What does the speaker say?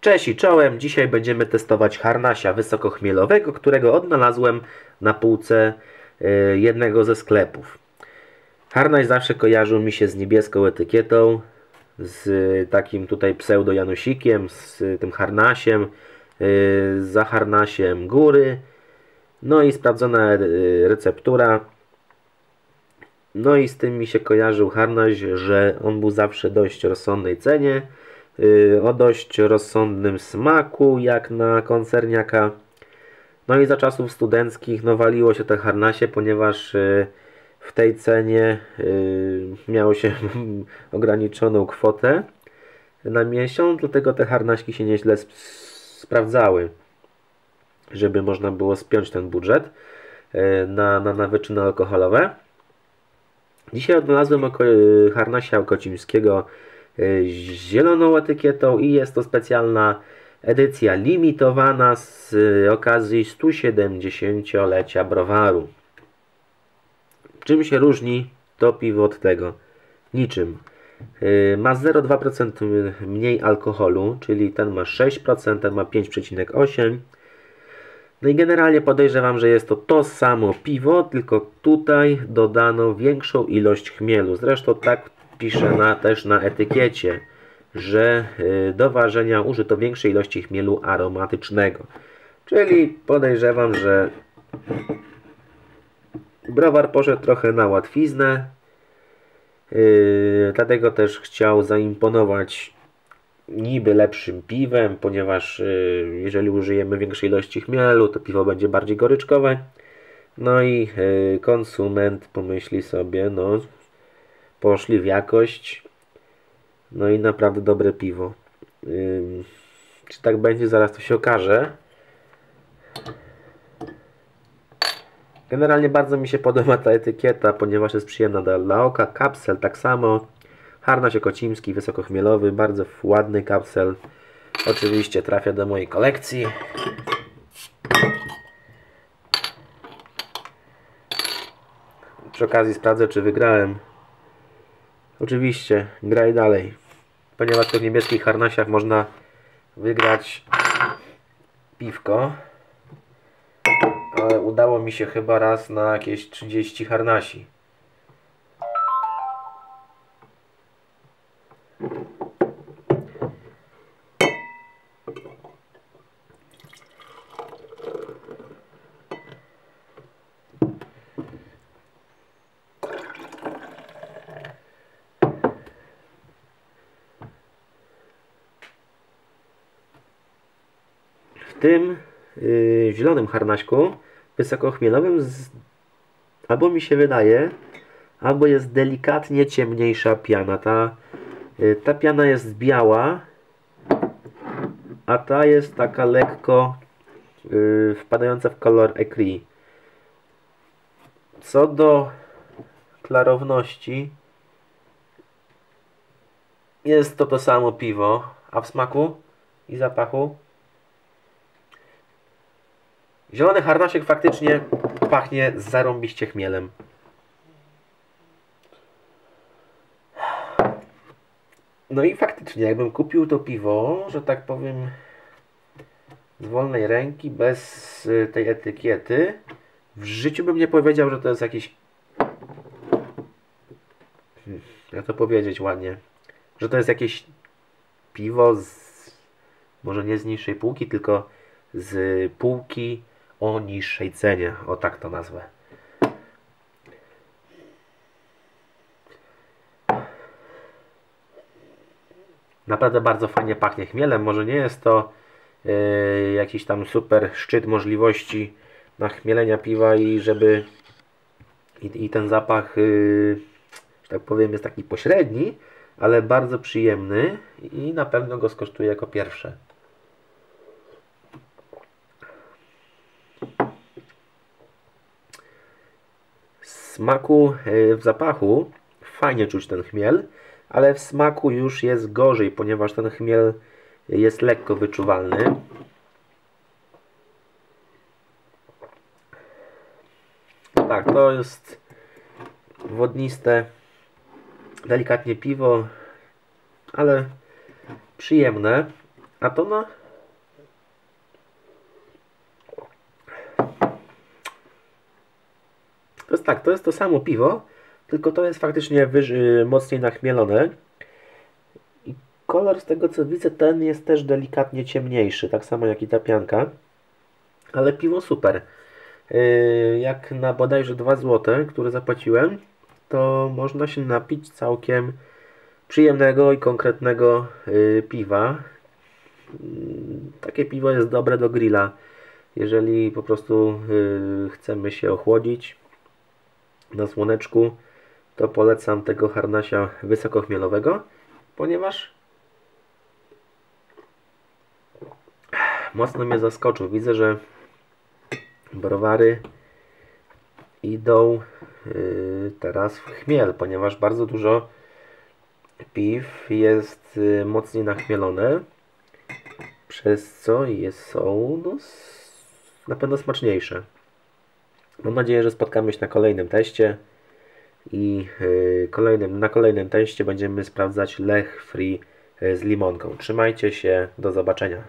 Cześć i czołem. Dzisiaj będziemy testować harnasia wysokochmielowego, którego odnalazłem na półce y, jednego ze sklepów. Harnaś zawsze kojarzył mi się z niebieską etykietą, z takim tutaj pseudo Janusikiem, z tym harnasiem, y, za harnasiem góry, no i sprawdzona y, receptura. No i z tym mi się kojarzył harnaś, że on był zawsze dość rozsądnej cenie o dość rozsądnym smaku, jak na koncerniaka. No i za czasów studenckich no, waliło się te harnasie, ponieważ y, w tej cenie y, miało się ograniczoną kwotę na miesiąc, dlatego te harnaśki się nieźle sp sprawdzały, żeby można było spiąć ten budżet na, na, na wyczyny alkoholowe. Dzisiaj odnalazłem oko harnasia okocimskiego Y, zieloną etykietą i jest to specjalna edycja limitowana z okazji 170-lecia browaru. Czym się różni to piwo od tego? Niczym. Y, ma 0,2% mniej alkoholu, czyli ten ma 6%, ten ma 5,8%. No i generalnie podejrzewam, że jest to to samo piwo, tylko tutaj dodano większą ilość chmielu. Zresztą tak pisze na, też na etykiecie, że y, do ważenia użyto większej ilości chmielu aromatycznego. Czyli podejrzewam, że browar poszedł trochę na łatwiznę. Yy, dlatego też chciał zaimponować niby lepszym piwem, ponieważ yy, jeżeli użyjemy większej ilości chmielu, to piwo będzie bardziej goryczkowe. No i yy, konsument pomyśli sobie, no poszli w jakość. No i naprawdę dobre piwo. Czy tak będzie, zaraz to się okaże. Generalnie bardzo mi się podoba ta etykieta, ponieważ jest przyjemna dla oka. Kapsel tak samo. Harnaś okocimski, wysokochmielowy, bardzo ładny kapsel. Oczywiście trafia do mojej kolekcji. Przy okazji sprawdzę, czy wygrałem Oczywiście, graj dalej. Ponieważ w niebieskich harnasiach można wygrać piwko. Ale udało mi się chyba raz na jakieś 30 harnasi. Tym yy, zielonym harnaśku wysokochmielowym z... albo mi się wydaje, albo jest delikatnie ciemniejsza piana. Ta, yy, ta piana jest biała, a ta jest taka lekko yy, wpadająca w kolor ecri. Co do klarowności, jest to to samo piwo, a w smaku i zapachu Zielony harnasiek faktycznie pachnie zarąbiście chmielem. No i faktycznie, jakbym kupił to piwo, że tak powiem, z wolnej ręki, bez y, tej etykiety, w życiu bym nie powiedział, że to jest jakiś... Hmm, jak to powiedzieć ładnie? Że to jest jakieś piwo z... Może nie z niższej półki, tylko z półki o niższej cenie, o tak to nazwę. Naprawdę bardzo fajnie pachnie chmielem. Może nie jest to yy, jakiś tam super szczyt możliwości nachmielenia piwa i żeby i, i ten zapach, yy, że tak powiem, jest taki pośredni, ale bardzo przyjemny i na pewno go skosztuję jako pierwsze. Smaku, e, w zapachu fajnie czuć ten chmiel, ale w smaku już jest gorzej, ponieważ ten chmiel jest lekko wyczuwalny. Tak, to jest wodniste, delikatnie piwo, ale przyjemne. A to no... To jest tak, to jest to samo piwo, tylko to jest faktycznie wyż- mocniej nachmielone. I kolor z tego co widzę, ten jest też delikatnie ciemniejszy, tak samo jak i ta pianka. Ale piwo super. Yy, Jak na bodajże 2 zł, które zapłaciłem, to można się napić całkiem przyjemnego i konkretnego yy, piwa. Mm, Takie piwo jest dobre do grilla. Jeżeli po prostu chcemy się ochłodzić na słoneczku, to polecam tego harnasia wysokochmielowego, ponieważ mocno mnie zaskoczył. Widzę, że browary idą yy, teraz w chmiel, ponieważ bardzo dużo piw jest yy, mocniej nachmielone, przez co jest, są no, na pewno smaczniejsze. Mam nadzieję, że spotkamy się na kolejnym teście i y, kolejnym, na kolejnym teście będziemy sprawdzać Lech Free y, z limonką. Trzymajcie się, do zobaczenia.